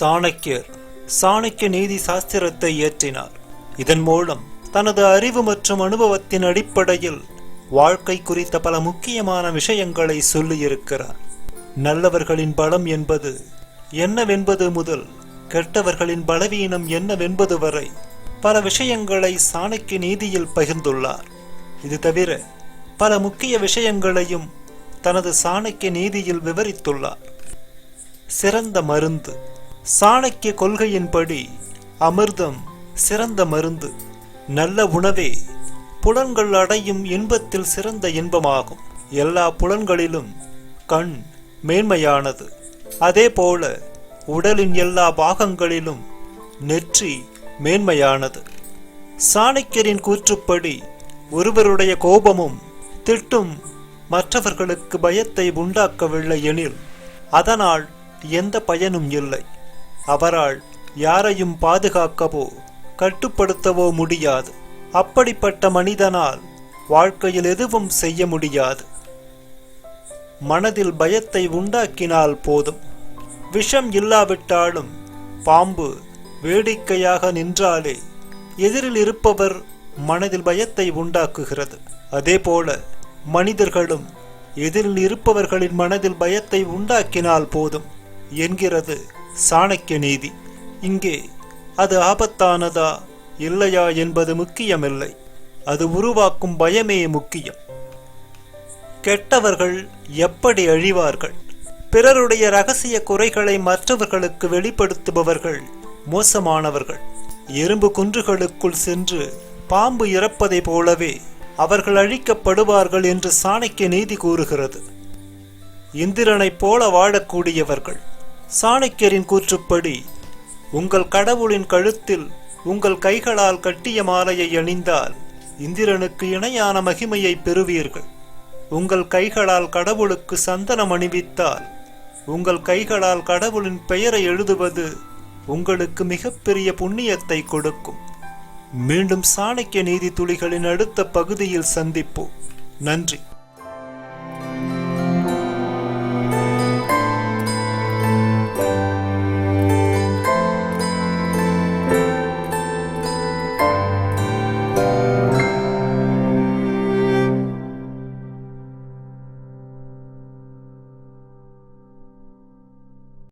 சாணக்கியர் சாணக்கிய நீதி சாஸ்திரத்தை இயற்றினார். இதன் மூலம் தனது அறிவு மற்றும் அனுபவத்தின் அடிப்படையில் வாழ்க்கை குறித்த பல முக்கியமான விஷயங்களை சொல்லியிருக்கிறார். நல்லவர்களின் பலம் என்பது என்னவென்பது முதல் கெட்டவர்களின் பலவீனம் என்னவென்பது வரை பல விஷயங்களை சாணக்கிய நீதியில் பகிர்ந்துள்ளார். இது தவிர பல முக்கிய விஷயங்களையும் தனது சாணக்கிய நீதியில் விவரித்துள்ளார். சிறந்த மருந்து. சாணக்கிய கொள்கையின்படி அமிர்தம் சிறந்த மருந்து நல்ல உணவே புலன்கள் அடையும் இன்பத்தில் சிறந்த இன்பமாகும். எல்லா புலன்களிலும் கண் மேன்மையானது. அதேபோல உடலின் எல்லா பாகங்களிலும் நெற்றி மேன்மையானது. சாணக்கியரின் கூற்றுப்படி ஒருவருடைய கோபமும் திட்டும் மற்றவர்களுக்கு பயத்தை உண்டாக்கவில்லை எனில் அதனால் எந்த பயனும் இல்லை. அவரால் யாரையும் பாதுகாக்கவோ கட்டுப்படுத்தவோ முடியாது. அப்படிப்பட்ட மனிதனால் வாழ்க்கையில் எதுவும் செய்ய முடியாது. மனதில் பயத்தை உண்டாக்கினால் போதும். விஷம் இல்லாவிட்டாலும் பாம்பு வேடிக்கையாக நின்றாலே எதிரில் இருப்பவர் மனதில் பயத்தை உண்டாக்குகிறது. அதேபோல மனிதர்களும் எதிரில் இருப்பவர்களின் மனதில் பயத்தை உண்டாக்கினால் போதும் என்கிறது சாணக்கிய நீதி. இங்கே அது ஆபத்தானதா இல்லையா என்பது முக்கியமில்லை. அது உருவாக்கும் பயமே முக்கியம். கெட்டவர்கள் எப்படி அழிவார்கள்? பிறருடைய ரகசிய குறைகளை மற்றவர்களுக்கு வெளிப்படுத்துபவர்கள் மோசமானவர்கள். எறும்பு குன்றுகளுக்குள் சென்று பாம்பு இறப்பதை போலவே அவர்கள் அழிக்கப்படுவார்கள் என்று சாணக்கிய நீதி கூறுகிறது. இந்திரனைப் போல வாழக்கூடியவர்கள் சாணக்கியரின் கூற்றுப்படி உங்கள் கடவுளின் கழுத்தில் உங்கள் கைகளால் கட்டிய மாலையை அணிந்தால் இந்திரனுக்கு இணையான மகிமையை பெறுவீர்கள். உங்கள் கைகளால் கடவுளுக்கு சந்தனம் அணிவித்தால் உங்கள் கைகளால் கடவுளின் பெயரை எழுதுவது உங்களுக்கு மிகப்பெரிய புண்ணியத்தை கொடுக்கும். மீண்டும் சாணக்கிய நீதி துளிகளின் அடுத்த பகுதியில் சந்திப்போம். நன்றி.